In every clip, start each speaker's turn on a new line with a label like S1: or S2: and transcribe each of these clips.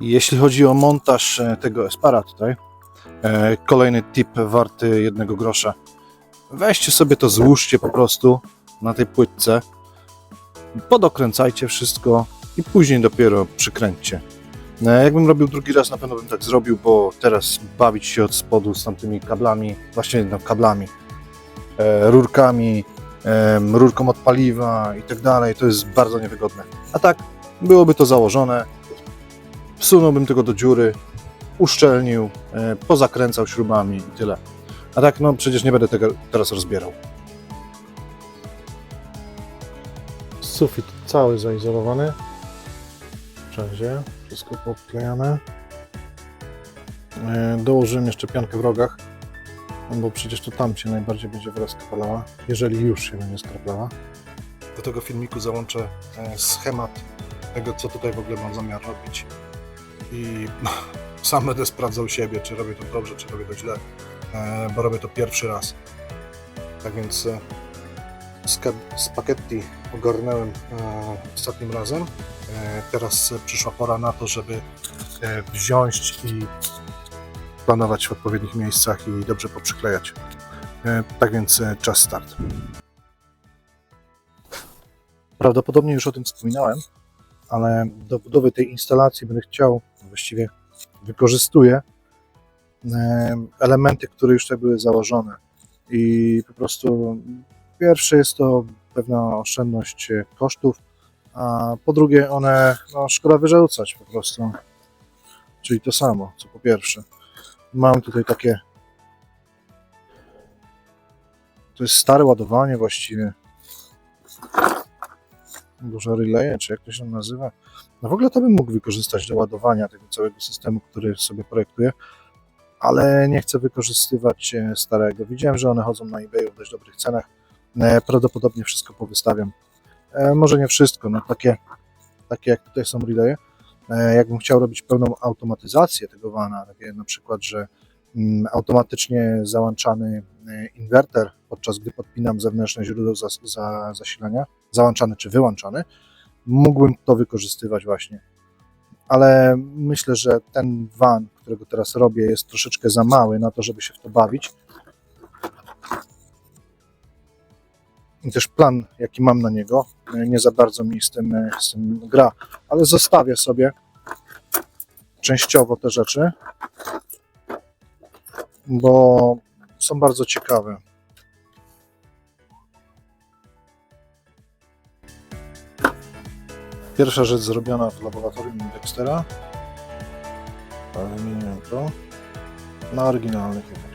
S1: Jeśli chodzi o montaż e, tego Espara tutaj, e, kolejny tip warty jednego grosza. Weźcie sobie to, złóżcie po prostu na tej płytce, podokręcajcie wszystko i później dopiero przykręćcie. E, Jakbym robił drugi raz, na pewno bym tak zrobił, bo teraz bawić się od spodu z tamtymi kablami, właśnie no, kablami, rurkami, rurką od paliwa i tak dalej, to jest bardzo niewygodne. A tak, byłoby to założone, wsunąłbym tego do dziury, uszczelnił, e, pozakręcał śrubami i tyle. A tak, no przecież nie będę tego teraz rozbierał. Sufit cały zaizolowany. Wszędzie, wszystko poklejane. E, Dołożyłem jeszcze piankę w rogach, no bo przecież to tam się najbardziej będzie woda skraplała, jeżeli już się będzie skraplała. Do tego filmiku załączę e, schemat tego, co tutaj w ogóle mam zamiar robić. I sam będę sprawdzał siebie, czy robię to dobrze, czy robię to źle, e, bo robię to pierwszy raz. Tak więc e, spaghetti ogarnąłem e, ostatnim razem. Teraz przyszła pora na to, żeby wziąć i planować w odpowiednich miejscach i dobrze poprzyklejać. Tak więc czas start. Prawdopodobnie już o tym wspominałem, ale do budowy tej instalacji będę chciał, właściwie wykorzystuję e, elementy, które już tutaj były założone. I po prostu pierwsze jest to pewna oszczędność e, kosztów, a po drugie one, no szkoda wyrzucać po prostu. Czyli to samo, co po pierwsze. Mam tutaj takie to jest stare ładowanie właściwie. Duże relay, czy jak to się nazywa. No w ogóle to bym mógł wykorzystać do ładowania tego całego systemu, który sobie projektuję, ale nie chcę wykorzystywać e, starego. Widziałem, że one chodzą na eBayu w dość dobrych cenach. E, Prawdopodobnie wszystko powystawiam. E, Może nie wszystko, no takie, takie jak tutaj są relaye. Jakbym chciał robić pełną automatyzację tego vana, takie na przykład, że mm, automatycznie załączany inwerter, podczas gdy podpinam zewnętrzne źródło za, za, zasilania, załączany czy wyłączany, mógłbym to wykorzystywać właśnie. Ale myślę, że ten van, którego teraz robię, jest troszeczkę za mały na to, żeby się w to bawić. I też plan, jaki mam na niego, e, nie za bardzo mi z tym, e, z tym gra, ale zostawię sobie częściowo te rzeczy, bo są bardzo ciekawe. Pierwsza rzecz zrobiona w laboratorium Dextera. Wymieniłem to. Na oryginalnych jednak.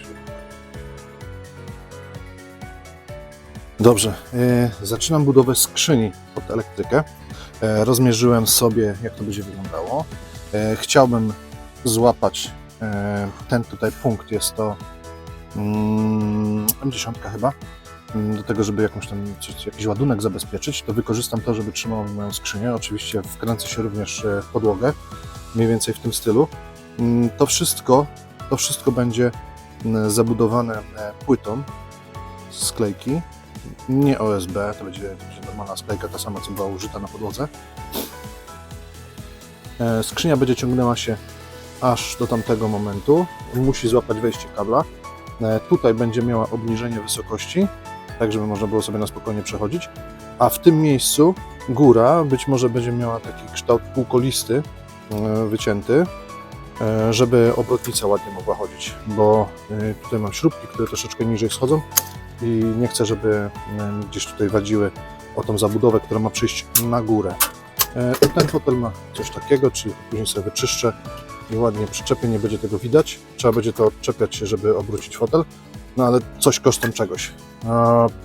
S1: Dobrze, e, zaczynam budowę skrzyni pod elektrykę. E, rozmierzyłem sobie, jak to będzie wyglądało. E, chciałbym złapać e, ten tutaj punkt, jest to M10 chyba. Mm, Do tego, żeby jakąś tam, jakiś ładunek zabezpieczyć, to wykorzystam to, żeby trzymał moją skrzynię. Oczywiście wkręcę się również e, w podłogę, mniej więcej w tym stylu. Mm, To wszystko, to wszystko będzie mm, zabudowane e, płytą sklejki, nie OSB, to będzie, to będzie normalna sklejka, ta sama, co była użyta na podłodze. E, Skrzynia będzie ciągnęła się aż do tamtego momentu. Musi złapać wejście kabla. E, Tutaj będzie miała obniżenie wysokości, tak żeby można było sobie na spokojnie przechodzić. A w tym miejscu góra być może będzie miała taki kształt półkolisty, e, wycięty, e, żeby obrotnica ładnie mogła chodzić, bo tutaj mam śrubki, które troszeczkę niżej schodzą i nie chcę, żeby gdzieś tutaj wadziły o tą zabudowę, która ma przyjść na górę. Ten fotel ma coś takiego, czyli później sobie wyczyszczę ładnie przyczepię, nie będzie tego widać. Trzeba będzie to odczepiać żeby obrócić fotel, no ale coś kosztem czegoś.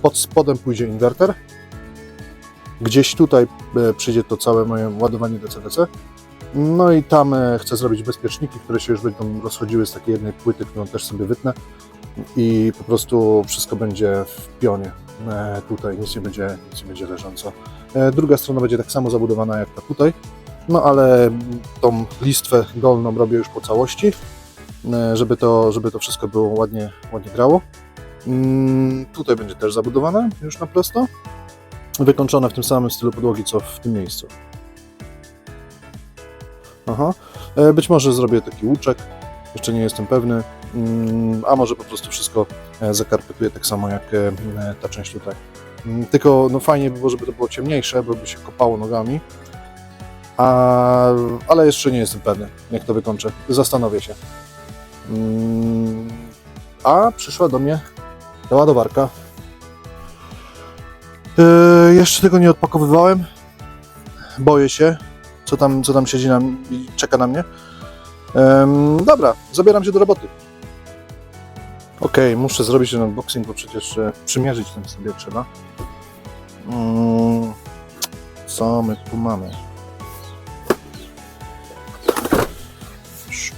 S1: Pod spodem pójdzie inwerter. Gdzieś tutaj e, przyjdzie to całe moje ładowanie DC-DC. No i tam e, chcę zrobić bezpieczniki, które się już będą rozchodziły z takiej jednej płyty, którą też sobie wytnę i po prostu wszystko będzie w pionie. E, Tutaj nic nie będzie, nic nie będzie leżąco. Druga strona będzie tak samo zabudowana jak ta tutaj, no ale tą listwę dolną robię już po całości, e, żeby to, żeby to wszystko było ładnie, ładnie grało. Mm, Tutaj będzie też zabudowane już na prosto, wykończone w tym samym stylu podłogi co w tym miejscu. Aha. E, Być może zrobię taki łuczek, jeszcze nie jestem pewny, Mm, a może po prostu wszystko e, zakarpetuję tak samo jak ta część tutaj. Mm, Tylko no fajnie by było, żeby to było ciemniejsze, bo by się kopało nogami, a, ale jeszcze nie jestem pewny, jak to wykończę. Zastanowię się. Mm, A przyszła do mnie ta ładowarka. E, Jeszcze tego nie odpakowywałem. Boję się, co tam, co tam siedzi na, i czeka na mnie. Em, dobra, zabieram się do roboty. Okej, muszę zrobić ten unboxing, bo przecież e, przymierzyć ten sobie trzeba. Mm, co my tu mamy?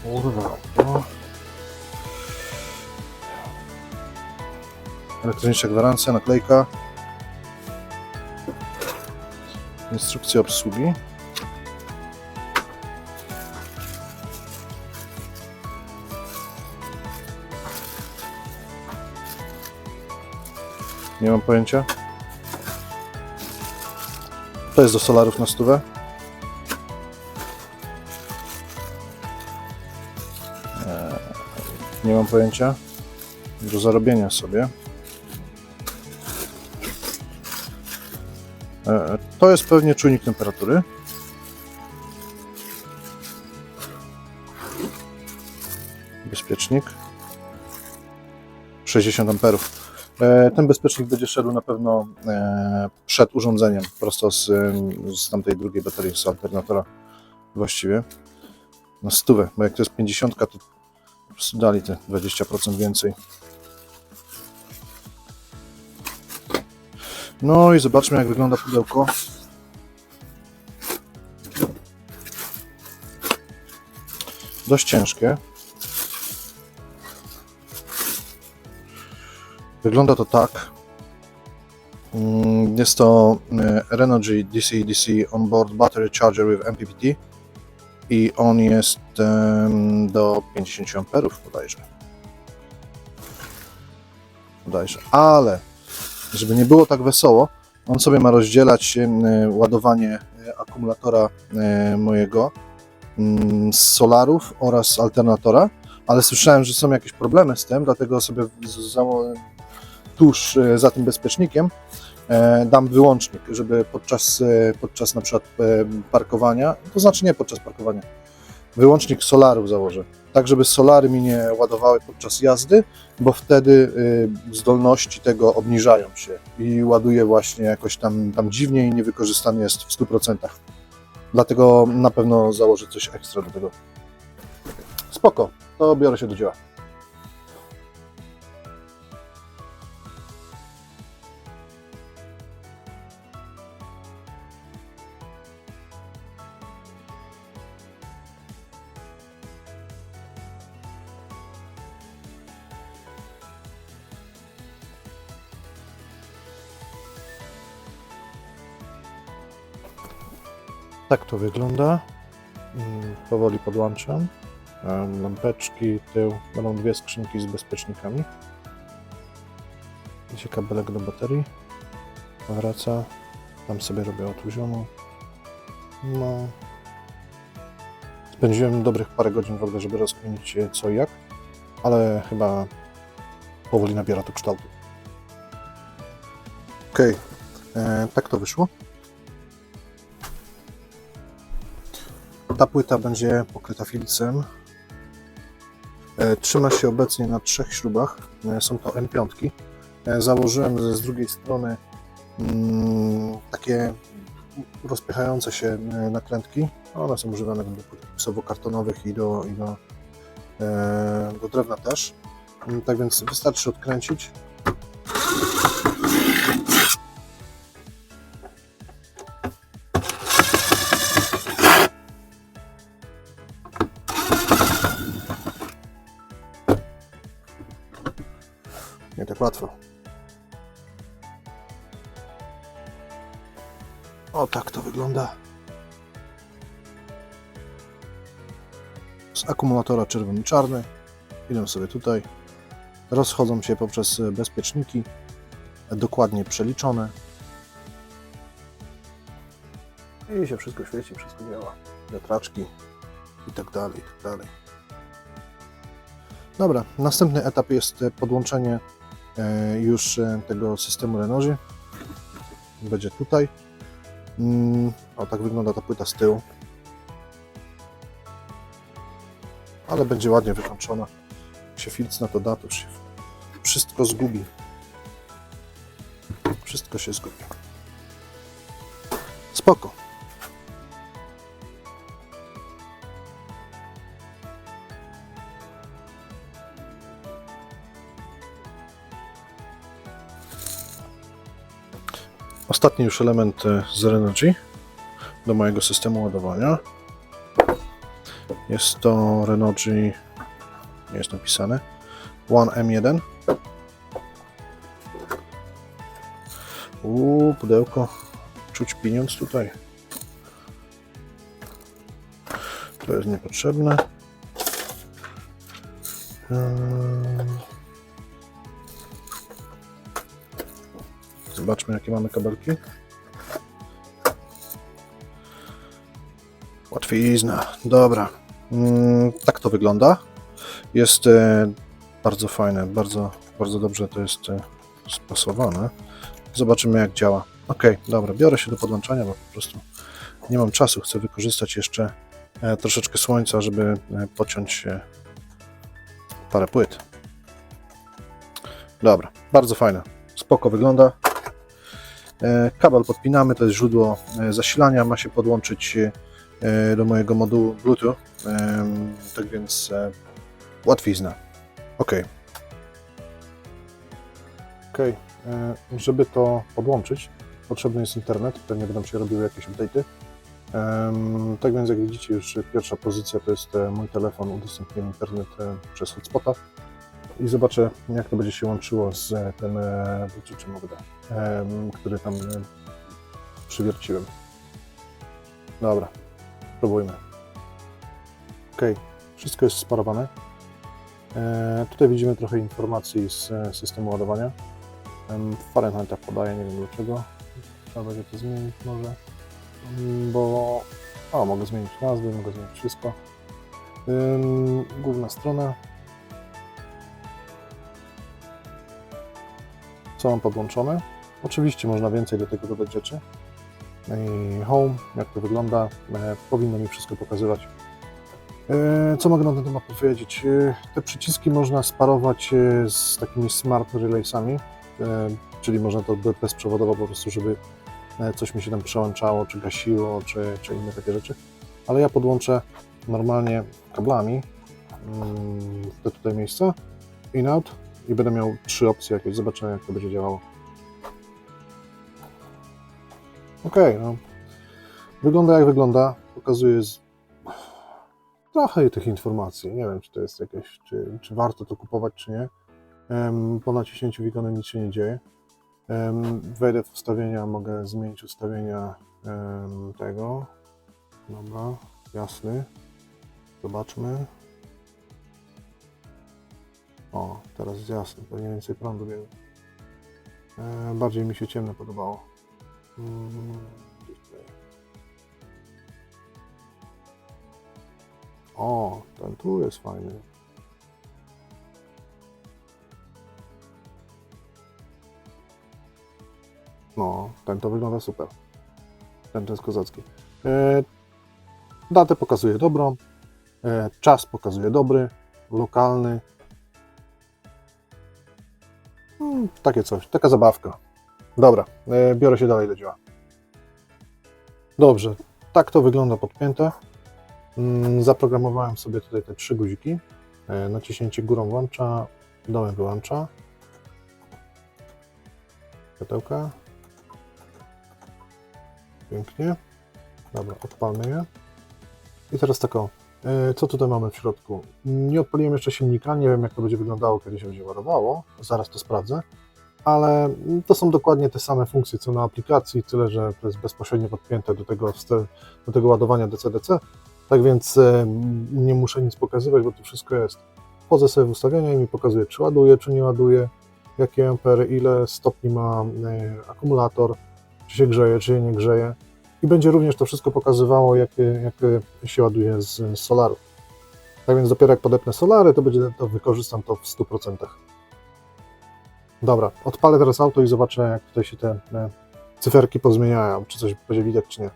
S1: Szurwa. o. Elektroniczna gwarancja, naklejka. Instrukcja obsługi. Nie mam pojęcia. To jest do solarów na stówę. Nie mam pojęcia. Do zarobienia sobie. Eee, To jest pewnie czujnik temperatury. Bezpiecznik. 60 amperów. E, Ten bezpiecznik będzie szedł na pewno e, przed urządzeniem, prosto z, z tamtej drugiej baterii, z alternatora właściwie. Na stówę, bo jak to jest 50, to dali te 20% więcej. No i zobaczmy jak wygląda pudełko. Dość ciężkie. Wygląda to tak. Mm, Jest to e, Renogy DC-DC Onboard Battery Charger with MPPT i on jest do 50 amperów bodajże. Bodajże. Ale żeby nie było tak wesoło, on sobie ma rozdzielać em, ładowanie e, akumulatora e, mojego mm, z solarów oraz alternatora, ale słyszałem, że są jakieś problemy z tym, dlatego sobie tuż e, za tym bezpiecznikiem e, dam wyłącznik, żeby podczas, e, podczas na przykład parkowania, to znaczy nie podczas parkowania, wyłącznik solarów założę, tak żeby solary mi nie ładowały podczas jazdy, bo wtedy e, zdolności tego obniżają się i ładuje właśnie jakoś tam, tam dziwnie i niewykorzystany jest w 100%. Dlatego na pewno założę coś ekstra do tego. Spoko, to biorę się do dzieła. Tak to wygląda. Mm, Powoli podłączam. Lampeczki, tył. Będą dwie skrzynki z bezpiecznikami. Idzie kabelek do baterii. Wraca. Tam sobie robię otuzioną. No. Spędziłem dobrych parę godzin w ogóle, żeby rozkminić e, co i jak. Ale chyba powoli nabiera to kształtu. Okej. E, Tak to wyszło. Ta płyta będzie pokryta filcem. E, Trzyma się obecnie na trzech śrubach. E, Są to M5. E, Założyłem z drugiej strony mm, takie rozpychające się nakrętki. One są używane do płyt gipsowo-kartonowych i do, i do, do drewna też. Mm, Tak więc wystarczy odkręcić. Nie tak łatwo. O, tak to wygląda. Z akumulatora czerwony czarny. Idę sobie tutaj. Rozchodzą się poprzez bezpieczniki. Dokładnie przeliczone. I się wszystko świeci, wszystko działa. Wiatraczki. i tak dalej, i tak dalej. Dobra, następny etap jest e, podłączenie e, już e, tego systemu Renoży. Będzie tutaj. Mm, O, tak wygląda ta płyta z tyłu. Ale będzie ładnie wykończona. Jak się filc na to da, to się wszystko zgubi. Wszystko się zgubi. Spoko. Ostatni już element e, z Renogy do mojego systemu ładowania. Jest to Renogy, nie jest napisane, One M1. Uuu, pudełko. Czuć pieniądz tutaj. To jest niepotrzebne. Ehm. Zobaczmy, jakie mamy kabelki. Łatwizna. Dobra. Mm, tak to wygląda. Jest e, bardzo fajne, bardzo, bardzo dobrze to jest e, spasowane. Zobaczymy, jak działa. Ok, dobra, biorę się do podłączania, bo po prostu nie mam czasu. Chcę wykorzystać jeszcze e, troszeczkę słońca, żeby pociąć parę płyt. Dobra, bardzo fajne. Spoko wygląda. E, Kabel podpinamy, to jest źródło e, zasilania, ma się podłączyć e, do mojego modułu Bluetooth, tak więc łatwizna. Ok. Ok, żeby to podłączyć, potrzebny jest internet, pewnie będą się robiły jakieś update'y. Tak więc jak widzicie już pierwsza pozycja to jest mój telefon, udostępniłem internet przez hotspota i zobaczę jak to będzie się łączyło z e, tym e, Bluetooth, mogę dać, em, który tam e, przywierciłem. Dobra, spróbujmy. Ok, wszystko jest sparowane. E, tutaj widzimy trochę informacji z systemu ładowania. Fahrenheita podaje, nie wiem dlaczego. Trzeba będzie to zmienić może. Mm, Bo... O, mogę zmienić nazwy, mogę zmienić wszystko. Główna strona. Co mam podłączone? Oczywiście można więcej do tego dodać rzeczy. I home, jak to wygląda, e, powinno mi wszystko pokazywać. E, Co mogę na ten temat powiedzieć? E, Te przyciski można sparować z takimi smart relaysami, czyli można to be- bezprzewodowo po prostu, żeby coś mi się tam przełączało, czy gasiło, czy, czy inne takie rzeczy. Ale ja podłączę normalnie kablami mm, te tutaj miejsca, in-out i będę miał trzy opcje jakieś. Zobaczymy, jak to będzie działało. Okej, no. Wygląda jak wygląda. Pokazuje z trochę tych informacji. Nie wiem, czy to jest jakieś, czy, czy warto to kupować, czy nie. Em, Po naciśnięciu ikony nic się nie dzieje. Em, Wejdę w ustawienia, mogę zmienić ustawienia em, tego. Dobra, jasny. Zobaczmy. O, teraz jest jasny, pewnie więcej prądu bierze. E, Bardziej mi się ciemne podobało. Mm. O, ten tu jest fajny. No, ten to wygląda super. Ten to jest kozacki. E, datę pokazuje dobrą. E, czas pokazuje dobry, lokalny. Takie coś, taka zabawka. Dobra, e, biorę się dalej do dzieła. Dobrze, tak to wygląda podpięte. Mm, Zaprogramowałem sobie tutaj te trzy guziki. E, Naciśnięcie górą włącza, dołem wyłącza. Światełka. Pięknie. Dobra, odpalmy je. I teraz tak o, e, co tutaj mamy w środku? Nie odpaliłem jeszcze silnika, nie wiem jak to będzie wyglądało, kiedy się będzie ładowało. Zaraz to sprawdzę. Ale to są dokładnie te same funkcje co na aplikacji, tyle że to jest bezpośrednio podpięte do tego, do tego ładowania DC-DC. Tak więc e, nie muszę nic pokazywać, bo to wszystko jest. Wchodzę sobie w ustawienia i mi pokazuje, czy ładuje, czy nie ładuje, jakie ampery, ile stopni ma e, akumulator, czy się grzeje, czy się nie grzeje. I będzie również to wszystko pokazywało, jak, jak się ładuje z, solaru. Tak więc dopiero jak podepnę solary, to będzie to wykorzystam to w 100%. Dobra, odpalę teraz auto i zobaczę, jak tutaj się te cyferki pozmieniają, czy coś będzie widać, czy nie.